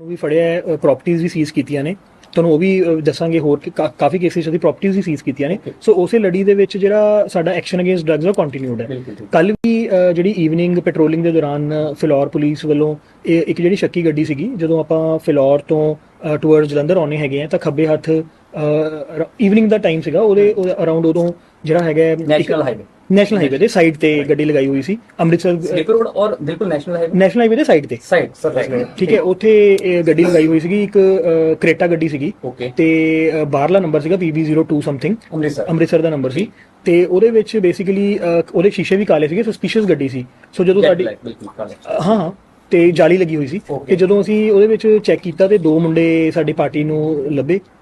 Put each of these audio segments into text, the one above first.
ਨੂੰ ਵੀ ਫੜਿਆ ਪ੍ਰਾਪਰਟੀਆਂ ਵੀ ਸੀਜ਼ ਕੀਤੀਆਂ ਨੇ। ਤੁਹਾਨੂੰ ਉਹ ਵੀ ਦੱਸਾਂਗੇ ਹੋਰ ਕਿ ਕਾਫੀ ਕੇਸਿਸ ਦੀ ਪ੍ਰਾਪਰਟੀਆਂ ਵੀ ਸੀਜ਼ ਕੀਤੀਆਂ ਨੇ। ਸੋ ਉਸੇ ਲੜੀ ਦੇ ਵਿੱਚ ਜਿਹੜਾ ਸਾਡਾ ਐਕਸ਼ਨ ਅਗੇਂਸਟ ਡਰੱਗਸ ਉਹ ਕੰਟੀਨਿਊਡ ਹੈ। ਕੱਲ ਵੀ ਜਿਹੜੀ ਈਵਨਿੰਗ ਪੈਟਰੋਲਿੰਗ ਦੇ ਦੌਰਾਨ ਫਿਲੌਰ ਪੁਲਿਸ ਵੱਲੋਂ ਇੱਕ ਜਿਹੜੀ ਸ਼ੱਕੀ ਗੱਡੀ ਸੀਗੀ ਜਦੋਂ ਆਪਾਂ ਫਿਲੌਰ ਤੋਂ ਟੁਵਰਡ ਜਲੰਧਰ ਆਉਣੇ ਹੈਗੇ ਆ ਤਾਂ ਖੱਬੇ ਹੱਥ ਈਵਨਿੰਗ ਦਾ ਟਾਈਮ ਸੀਗਾ ਉਹਦੇ ਅਰਾਊਂਡ ਉਦੋਂ ਜਿਹੜਾ ਹੈਗਾ ਨੈਸ਼ਨਲ ਹਾਈਵੇ ਨੈਸ਼ਨਲ ਹਾਈਵੇ ਦੇ ਸਾਈਡ ਤੇ ਗੱਡੀ ਲਗਾਈ ਹੋਈ ਸੀ ਅੰਮ੍ਰਿਤਸਰ ਸਲੀਪਰ ਰੋਡ ਔਰ ਬਿਲਕੁਲ ਨੈਸ਼ਨਲ ਹਾਈਵੇ ਨੈਸ਼ਨਲ ਹਾਈਵੇ ਦੇ ਸਾਈਡ ਤੇ। ਸਾਈਡ ਸਰ ਠੀਕ ਹੈ ਉੱਥੇ ਇਹ ਗੱਡੀ ਲਗਾਈ ਹੋਈ ਸੀਗੀ ਇੱਕ ਅ, ਕ੍ਰੇਟਾ ਗੱਡੀ ਸੀਗੀ। ਤੇ ਅ, ਬਾਹਰਲਾ ਨੰਬਰ ਸੀਗਾ PB02 ਸਮਥਿੰਗ ਅੰਮ੍ਰਿਤਸਰ। ਅੰਮ੍ਰਿਤਸਰ ਦਾ ਨੰਬਰ ਸੀ। ਤੇ ਉਹਦੇ ਵਿੱਚ ਬੇਸਿਕਲੀ ਉਹਦੇ ਸ਼ੀਸ਼ੇ ਵੀ ਕਾਲੇ ਸੀਗੇ ਸਸਪੀਸ਼ੀਅਸ ਗੱਡੀ ਸੀ। ਸੋ ਜਦੋਂ ਸਾਡੀ Black, ਬਿਲਕੁਲ ਕਾਲੇ। ਅ, ਹਾਂ ਤੇ ਜਾਲੀ ਲੱਗੀ ਹੋਈ ਸੀ। Okay. ਤੇ ਜਦੋਂ ਅਸੀਂ ਉਹਦੇ ਵਿੱਚ ਚੈੱਕ ਕੀਤਾ ਤੇ ਦੋ ਮੁੰਡੇ ਸਾਡੀ ਪਾਰਟੀ ਨੂੰ ਲੱਭੇ।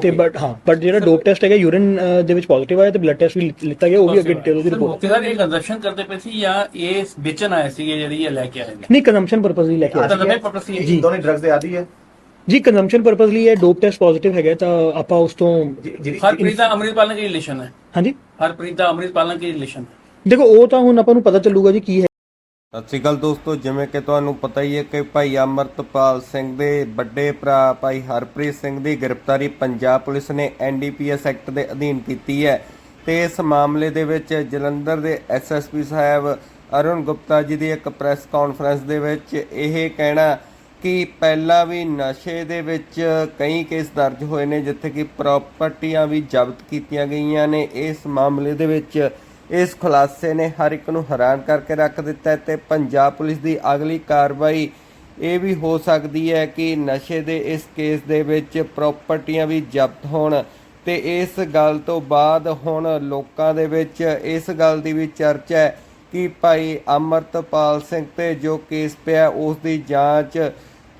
ਤੇ. ਬਟ ਹਾਂ ਬਟ ਜਿਹੜਾ ਡੋਪ ਟੈਸਟ ਹੈਗਾ ਯੂਰਿਨ ਦੇ ਵਿੱਚ ਪੋਜ਼ਿਟਿਵ ਆਇਆ ਤੇ ਬਲੱਡ ਟੈਸਟ ਵੀ ਲਿੱਤਾ ਗਿਆ ਉਹ ਵੀ ਅੱਗੇ ਡਿਟੇਲ ਉਹਦੀ ਸਰ ਰਿਪੋਰਟ ਦਾ ਇਹ ਕੰਜ਼ੰਪਸ਼ਨ ਕਰਦੇ ਪਏ ਸੀ ਜਾਂ ਇਹ ਵੇਚਣ ਆਏ ਸੀਗੇ ਜਿਹੜੀ ਇਹ ਲੈ ਕੇ ਆਏ ਨੇ? ਨਹੀਂ ਕੰਜ਼ੰਪਸ਼ਨ ਪਰਪਸ ਲਈ ਲੈ ਕੇ ਆਏ ਤਾਂ ਸੀਗੇ। ਲੰਮੇ ਪਰਪਸ ਸੀ ਜੀ ਦੋਨੇ ਡਰੱਗਸ ਦੇ ਆਦੀ ਹੈ। ਜੀ ਕੰਜ਼ੰਪਸ਼ਨ ਪਰਪਸ ਲਈ ਇਹ ਡੋਪ ਟੈਸਟ ਪੋਜ਼ਿਟਿਵ ਹੈਗਾ ਤਾਂ ਆਪਾਂ ਉਸ ਤੋਂ ਹਰਪ੍ਰੀਤ ਦਾ ਅੰਮ੍ਰਿਤਪਾਲ ਨਾਲ ਕੀ ਰਿਲੇਸ਼ਨ ਹੈ? ਹਾਂਜੀ? ਹਰਪ੍ਰੀਤ ਦਾ ਅੰਮ੍ਰਿਤਪਾਲ ਨਾਲ ਕੀ ਰਿਲੇਸ਼ਨ ਹੈ? ਦੇਖੋ ਉਹ ਤਾਂ ਹੁਣ ਆਪਾਂ ਨੂੰ ਪਤਾ ਚੱਲੂਗਾ ਜੀ ਕੀ ਹੈ ਸਤਿ ਸ਼੍ਰੀ ਅਕਾਲ ਦੋਸਤੋ, ਜਿਵੇਂ ਕਿ ਤੁਹਾਨੂੰ ਪਤਾ ਹੀ ਹੈ ਕਿ ਭਾਈ ਅਮਰਤਪਾਲ ਸਿੰਘ ਦੇ ਵੱਡੇ ਭਰਾ ਭਾਈ ਹਰਪ੍ਰੀਤ ਸਿੰਘ ਦੀ ਗ੍ਰਿਫਤਾਰੀ ਪੰਜਾਬ ਪੁਲਿਸ ਨੇ ਐਨਡੀਪੀਐਸ ਐਕਟ ਦੇ ਅਧੀਨ ਕੀਤੀ ਹੈ ਤੇ ਇਸ ਮਾਮਲੇ ਦੇ ਵਿੱਚ ਜਲੰਧਰ ਦੇ ਐਸਐਸਪੀ ਸਾਹਿਬ ਅਰੁਣ ਗੁਪਤਾ ਜੀ ਦੀ ਇੱਕ ਪ੍ਰੈਸ ਕਾਨਫਰੰਸ ਦੇ ਵਿੱਚ ਇਹ ਕਹਿਣਾ ਕਿ ਪਹਿਲਾਂ ਵੀ ਨਸ਼ੇ ਦੇ ਵਿੱਚ ਕਈ ਕੇਸ ਦਰਜ ਹੋਏ ਨੇ, ਜਿੱਥੇ ਕਿ ਪ੍ਰਾਪਰਟੀਆਂ ਵੀ ਜ਼ਬਤ ਕੀਤੀਆਂ ਗਈਆਂ ਨੇ। ਇਸ ਮਾਮਲੇ ਦੇ ਵਿੱਚ ਇਸ ਖੁਲਾਸੇ ਨੇ ਹਰ ਇੱਕ ਨੂੰ ਹੈਰਾਨ ਕਰਕੇ ਰੱਖ ਦਿੱਤਾ ਹੈ ਤੇ ਪੰਜਾਬ ਪੁਲਿਸ ਦੀ ਅਗਲੀ ਕਾਰਵਾਈ ਇਹ ਵੀ ਹੋ ਸਕਦੀ ਹੈ ਕਿ ਨਸ਼ੇ ਦੇ ਇਸ ਕੇਸ ਦੇ ਵਿੱਚ ਪ੍ਰਾਪਰਟੀਆਂ ਵੀ ਜ਼ਬਤ ਹੋਣ ਤੇ ਇਸ ਗੱਲ ਤੋਂ ਬਾਅਦ ਹੁਣ ਲੋਕਾਂ ਦੇ ਵਿੱਚ ਇਸ ਗੱਲ ਦੀ ਵੀ ਚਰਚਾ ਹੈ ਕਿ ਭਾਈ ਅਮਰਤਪਾਲ ਸਿੰਘ ਤੇ ਜੋ ਕੇਸ ਪਿਆ ਉਸ ਦੀ ਜਾਂਚ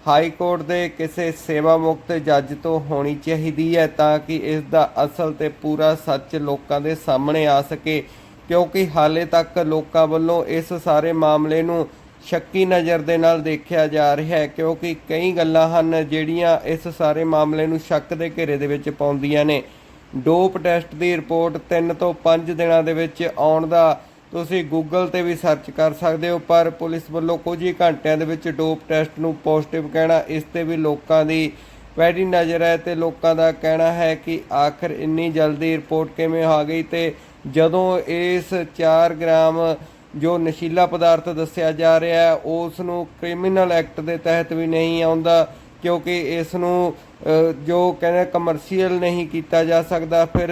ਹਾਈ ਕੋਰਟ ਦੇ ਕਿਸੇ ਸੇਵਾ ਮੁਕਤ ਜੱਜ ਤੋਂ ਹੋਣੀ ਚਾਹੀਦੀ ਹੈ ਤਾਂ ਕਿ ਇਸ ਦਾ ਅਸਲ ਤੇ ਪੂਰਾ ਸੱਚ ਲੋਕਾਂ ਦੇ ਸਾਹਮਣੇ ਆ ਸਕੇ। ਕਿਉਂਕਿ ਹਾਲੇ ਤੱਕ ਲੋਕਾਂ ਵੱਲੋਂ ਇਸ ਸਾਰੇ ਮਾਮਲੇ ਨੂੰ ਸ਼ੱਕੀ ਨਜ਼ਰ ਦੇ ਨਾਲ ਦੇਖਿਆ ਜਾ ਰਿਹਾ ਹੈ, ਕਿਉਂਕਿ ਕਈ ਗੱਲਾਂ ਹਨ ਜਿਹੜੀਆਂ ਇਸ ਸਾਰੇ ਮਾਮਲੇ ਨੂੰ ਸ਼ੱਕ ਦੇ ਘੇਰੇ ਦੇ ਵਿੱਚ ਪਾਉਂਦੀਆਂ ਨੇ। ਡੋਪ ਟੈਸਟ ਦੀ ਰਿਪੋਰਟ 3 ਤੋਂ 5 ਦਿਨਾਂ ਦੇ ਵਿੱਚ ਆਉਣ ਦਾ ਤੁਸੀਂ ਗੂਗਲ ਤੇ ਵੀ ਸਰਚ ਕਰ ਸਕਦੇ ਹੋ, ਪਰ ਪੁਲਿਸ ਵੱਲੋਂ ਕੁਝ ਹੀ ਘੰਟਿਆਂ ਦੇ ਵਿੱਚ ਡੋਪ ਟੈਸਟ ਨੂੰ ਪੋਜ਼ਿਟਿਵ ਕਹਿਣਾ, ਇਸ ਤੇ ਵੀ ਲੋਕਾਂ ਦੀ ਪੈੜੀ ਨਜ਼ਰ ਹੈ ਤੇ ਲੋਕਾਂ ਦਾ ਕਹਿਣਾ ਹੈ ਕਿ ਆਖਰ ਇੰਨੀ ਜਲਦੀ ਰਿਪੋਰਟ ਕਿਵੇਂ ਆ ਗਈ ਤੇ ਜਦੋਂ ਇਸ 4 ਗ੍ਰਾਮ ਜੋ ਨਸ਼ੀਲਾ ਪਦਾਰਥ ਦੱਸਿਆ ਜਾ ਰਿਹਾ ਹੈ ਉਸ ਨੂੰ ਕ੍ਰਿਮੀਨਲ ਐਕਟ ਦੇ ਤਹਿਤ ਵੀ ਨਹੀਂ ਆਉਂਦਾ ਕਿਉਂਕਿ ਇਸ ਨੂੰ ਜੋ ਕਹਿੰਦੇ ਕਮਰਸ਼ੀਅਲ ਨਹੀਂ ਕੀਤਾ ਜਾ ਸਕਦਾ ਫਿਰ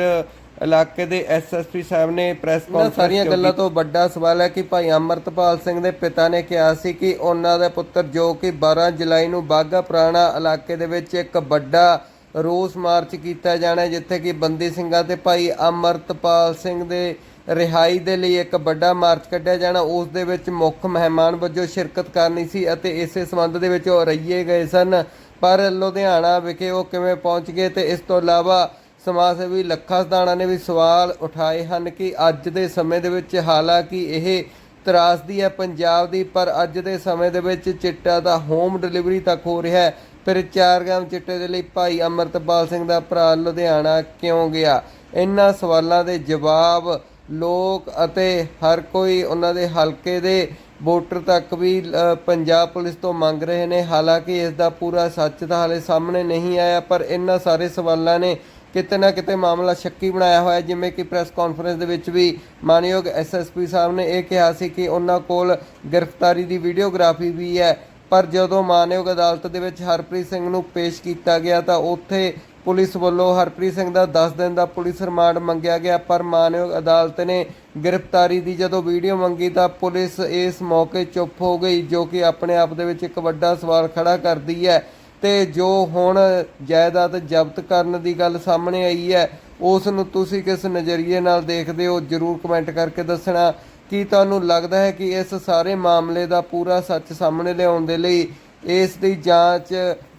ਇਲਾਕੇ ਦੇ ਐਸਐਸਪੀ ਸਾਹਿਬ ਨੇ ਪ੍ਰੈਸ ਕਾਨਫਰੰਸ ਸਾਰੀਆਂ ਗੱਲਾਂ ਤੋਂ ਵੱਡਾ ਸਵਾਲ ਹੈ ਕਿ ਭਾਈ ਅਮਰਤਪਾਲ ਸਿੰਘ ਦੇ ਪਿਤਾ ਨੇ ਕਿਹਾ ਸੀ ਕਿ ਉਹਨਾਂ ਦਾ ਪੁੱਤਰ ਜੋ ਕਿ 12 ਜੁਲਾਈ ਨੂੰ ਬਾਗਾ ਪੁਰਾਣਾ ਇਲਾਕੇ ਦੇ ਵਿੱਚ ਇੱਕ ਵੱਡਾ ਰੋਸ ਮਾਰਚ ਕੀਤਾ ਜਾਣਾ ਜਿੱਥੇ ਕਿ ਬੰਦੀ ਸਿੰਘਾਂ ਤੇ ਭਾਈ ਅਮਰਤਪਾਲ ਸਿੰਘ ਦੇ ਰਿਹਾਈ ਦੇ ਲਈ ਇੱਕ ਵੱਡਾ ਮਾਰਚ ਕੱਢਿਆ ਜਾਣਾ। ਉਸ ਦੇ ਵਿੱਚ ਮੁੱਖ ਮਹਿਮਾਨ ਵਜੋਂ ਸ਼ਿਰਕਤ ਕਰਨੀ ਸੀ ਅਤੇ ਇਸੇ ਸੰਬੰਧ ਦੇ ਵਿੱਚ ਉਹ ਰਈਏ ਗਏ ਸਨ। ਪਰ ਲੁਧਿਆਣਾ ਵਿਖੇ ਉਹ ਕਿਵੇਂ ਪਹੁੰਚ ਗਏ ਤੇ ਇਸ ਤੋਂ ਇਲਾਵਾ ਸਮਾਜ ਸੇਵੀ ਲੱਖਾ ਸਦਾਣਾ ਨੇ ਵੀ ਸਵਾਲ ਉਠਾਏ ਹਨ ਕਿ ਅੱਜ ਦੇ ਸਮੇਂ ਦੇ ਵਿੱਚ ਹਾਲਾਂਕਿ ਇਹ ਤਰਾਸਦੀ ਹੈ ਪੰਜਾਬ ਦੀ, ਪਰ ਅੱਜ ਦੇ ਸਮੇਂ ਦੇ ਵਿੱਚ ਚਿੱਟਾ ਦਾ ਹੋਮ ਡਿਲੀਵਰੀ ਤੱਕ ਹੋ ਰਿਹਾ ਹੈ। ਫਿਰ 4 ਚਿੱਟੇ ਦੇ ਲਈ ਭਾਈ ਅਮਰਤਪਾਲ ਸਿੰਘ ਦਾ ਭਰਾ ਲੁਧਿਆਣਾ ਕਿਉਂ ਗਿਆ? ਇਹਨਾਂ ਸਵਾਲਾਂ ਦੇ ਜਵਾਬ ਲੋਕ ਅਤੇ ਹਰ ਕੋਈ ਉਹਨਾਂ ਦੇ ਹਲਕੇ ਦੇ ਵੋਟਰ ਤੱਕ ਵੀ ਪੰਜਾਬ ਪੁਲਿਸ ਤੋਂ ਮੰਗ ਰਹੇ ਨੇ। ਹਾਲਾਂਕਿ ਇਸ ਦਾ ਪੂਰਾ ਸੱਚ ਤਾਂ ਹਾਲੇ ਸਾਹਮਣੇ ਨਹੀਂ ਆਇਆ, ਪਰ ਇਹਨਾਂ ਸਾਰੇ ਸਵਾਲਾਂ ਨੇ ਕਿਤੇ ਨਾ ਕਿਤੇ ਮਾਮਲਾ ਸ਼ੱਕੀ ਬਣਾਇਆ ਹੋਇਆ। ਜਿਵੇਂ ਕਿ ਪ੍ਰੈਸ ਕਾਨਫਰੰਸ ਦੇ ਵਿੱਚ ਵੀ ਮਾਨਯੋਗ ਐਸਐਸਪੀ ਸਾਹਿਬ ਨੇ ਇਹ ਕਿਹਾ ਸੀ ਕਿ ਉਹਨਾਂ ਕੋਲ ਗ੍ਰਿਫਤਾਰੀ ਦੀ ਵੀਡੀਓਗ੍ਰਾਫੀ ਵੀ ਹੈ। ਪਰ ਜਦੋਂ ਮਾਨਯੋਗ ਅਦਾਲਤ ਦੇ ਵਿੱਚ ਹਰਪ੍ਰੀਤ ਸਿੰਘ ਨੂੰ ਪੇਸ਼ ਕੀਤਾ ਗਿਆ ਤਾਂ ਉੱਥੇ ਪੁਲਿਸ ਵੱਲੋਂ ਹਰਪ੍ਰੀਤ ਸਿੰਘ ਦਾ 10 ਦਿਨ ਦਾ ਪੁਲਿਸ ਰਿਮਾਂਡ ਮੰਗਿਆ ਗਿਆ, ਪਰ ਮਾਨਯੋਗ ਅਦਾਲਤ ਨੇ ਗ੍ਰਿਫਤਾਰੀ ਦੀ ਜਦੋਂ ਵੀਡੀਓ ਮੰਗੀ ਤਾਂ ਪੁਲਿਸ ਇਸ ਮੌਕੇ ਚੁੱਪ ਹੋ ਗਈ, ਜੋ ਕਿ ਆਪਣੇ ਆਪ ਦੇ ਵਿੱਚ ਇੱਕ ਵੱਡਾ ਸਵਾਲ ਖੜਾ ਕਰਦੀ ਹੈ ਤੇ ਜੋ ਹੁਣ ਜਾਇਦਾਦ ਜ਼ਬਤ ਕਰਨ ਦੀ ਗੱਲ ਸਾਹਮਣੇ ਆਈ ਹੈ, ਉਸ ਨੂੰ ਤੁਸੀਂ ਕਿਸ ਨਜ਼ਰੀਏ ਨਾਲ ਦੇਖਦੇ ਹੋ? ਜਰੂਰ ਕਮੈਂਟ ਕਰਕੇ ਦੱਸਣਾ। ਕੀ ਤੁਹਾਨੂੰ ਲੱਗਦਾ ਹੈ ਕਿ ਇਸ ਸਾਰੇ ਮਾਮਲੇ ਦਾ ਪੂਰਾ ਸੱਚ ਸਾਹਮਣੇ ਲਿਆਉਣ ਦੇ ਲਈ ਇਸ ਦੀ ਜਾਂਚ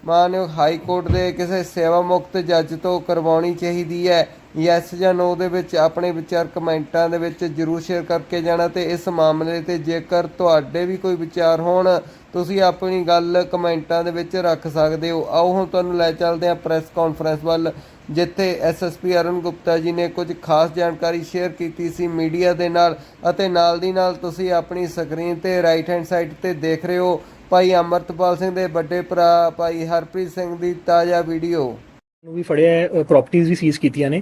ਮਾਨਯੋਗ ਹਾਈ ਕੋਰਟ ਦੇ ਕਿਸੇ ਸੇਵਾ ਮੁਕਤ ਜੱਜ ਤੋਂ ਕਰਵਾਉਣੀ ਚਾਹੀਦੀ ਹੈ? ਯੈਸ ਜਾਂ ਨੋ ਦੇ ਵਿੱਚ ਆਪਣੇ ਵਿਚਾਰ ਕਮੈਂਟਾਂ ਦੇ ਵਿੱਚ ਜਰੂਰ ਸ਼ੇਅਰ ਕਰਕੇ ਜਾਣਾ ਤੇ ਇਸ ਮਾਮਲੇ ਤੇ ਜੇਕਰ ਤੁਹਾਡੇ ਵੀ ਕੋਈ ਵਿਚਾਰ ਹੋਣ, ਤੁਸੀਂ ਆਪਣੀ ਗੱਲ ਕਮੈਂਟਾਂ ਦੇ ਵਿੱਚ ਰੱਖ ਸਕਦੇ ਹੋ। ਆਓ ਹੁਣ ਤੁਹਾਨੂੰ ਲੈ ਚੱਲਦੇ ਹਾਂ ਪ੍ਰੈਸ ਕਾਨਫਰੰਸ ਵੱਲ, ਜਿੱਥੇ ਐਸਐਸਪੀ ਅਰੁਣ ਗੁਪਤਾ ਜੀ ਨੇ ਕੁਝ ਖਾਸ ਜਾਣਕਾਰੀ ਸ਼ੇਅਰ ਕੀਤੀ ਸੀ ਮੀਡੀਆ ਦੇ ਨਾਲ ਅਤੇ ਨਾਲ ਦੀ ਨਾਲ ਤੁਸੀਂ ਆਪਣੀ ਸਕਰੀਨ ਤੇ ਰਾਈਟ ਹੈਂਡ ਸਾਈਡ ਤੇ ਦੇਖ ਰਹੇ ਹੋ ਭਾਈ ਅਮਰਤਪਾਲ ਸਿੰਘ ਦੇ ਵੱਡੇ ਭਰਾ ਭਾਈ ਹਰਪ੍ਰੀਤ ਸਿੰਘ ਦੀ ਤਾਜ਼ਾ ਵੀਡੀਓ ਨੂੰ ਵੀ ਫੜਿਆ ਹੈ ਪ੍ਰਾਪਰਟੀਆਂ ਵੀ ਸੀਜ਼ ਕੀਤੀਆਂ ਨੇ।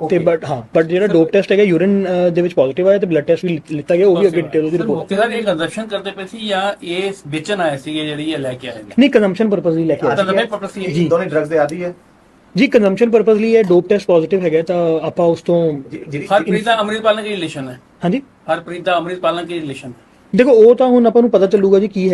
ਤੇ. ਬਟ ਹਾਂ ਬਟ ਜਿਹੜਾ ਡੋਪ ਟੈਸਟ ਹੈਗਾ ਯੂਰਿਨ ਦੇ ਵਿੱਚ ਪੋਜ਼ਿਟਿਵ ਆਇਆ ਤੇ ਬਲੱਡ ਟੈਸਟ ਵੀ ਲਿੱਤਾ ਗਿਆ ਉਹ ਵੀ ਅੱਗੇ ਡਿਟੇਲ ਉਹਦੀ ਰਿਪੋਰਟ ਸਰ ਇਹ ਕੰਜ਼ੰਪਸ਼ਨ ਕਰਦੇ ਪਏ ਸੀ ਜਾਂ ਇਹ ਵੇਚਣ ਆਏ ਸੀਗੇ ਜਿਹੜੀ ਇਹ ਲੈ ਕੇ ਆਏ ਨੇ? ਨਹੀਂ ਕੰਜ਼ੰਪਸ਼ਨ ਪਰਪਸ ਲਈ ਲੈ ਕੇ ਆਏ ਤਾਂ ਸੀਗੇ। ਨਵੇਂ ਪਰਪਸ ਸੀ ਜੀ ਦੋਨੇ ਡਰੱਗਸ ਦੇ ਆਦੀ ਹੈ? ਜੀ ਕੰਜ਼ੰਪਸ਼ਨ ਪਰਪਸ ਲਈ ਇਹ ਡੋਪ ਟੈਸਟ ਪੋਜ਼ਿਟਿਵ ਹੈਗਾ ਤਾਂ ਆਪਾਂ ਉਸ ਤੋਂ ਹਰਪ੍ਰੀਤ ਦਾ ਅੰਮ੍ਰਿਤਪਾਲ ਨਾਲ ਕੀ ਰਿਲੇਸ਼ਨ ਹੈ? ਹਾਂਜੀ। ਹਰਪ੍ਰੀਤ ਦਾ ਅੰਮ੍ਰਿਤਪਾਲ ਨਾਲ ਕੀ ਰਿਲੇਸ਼ਨ ਦੇਖੋ ਉਹ ਤਾਂ ਹੁਣ ਆਪਾਂ ਨੂੰ ਪਤਾ ਚੱਲੂਗਾ ਜੀ ਕੀ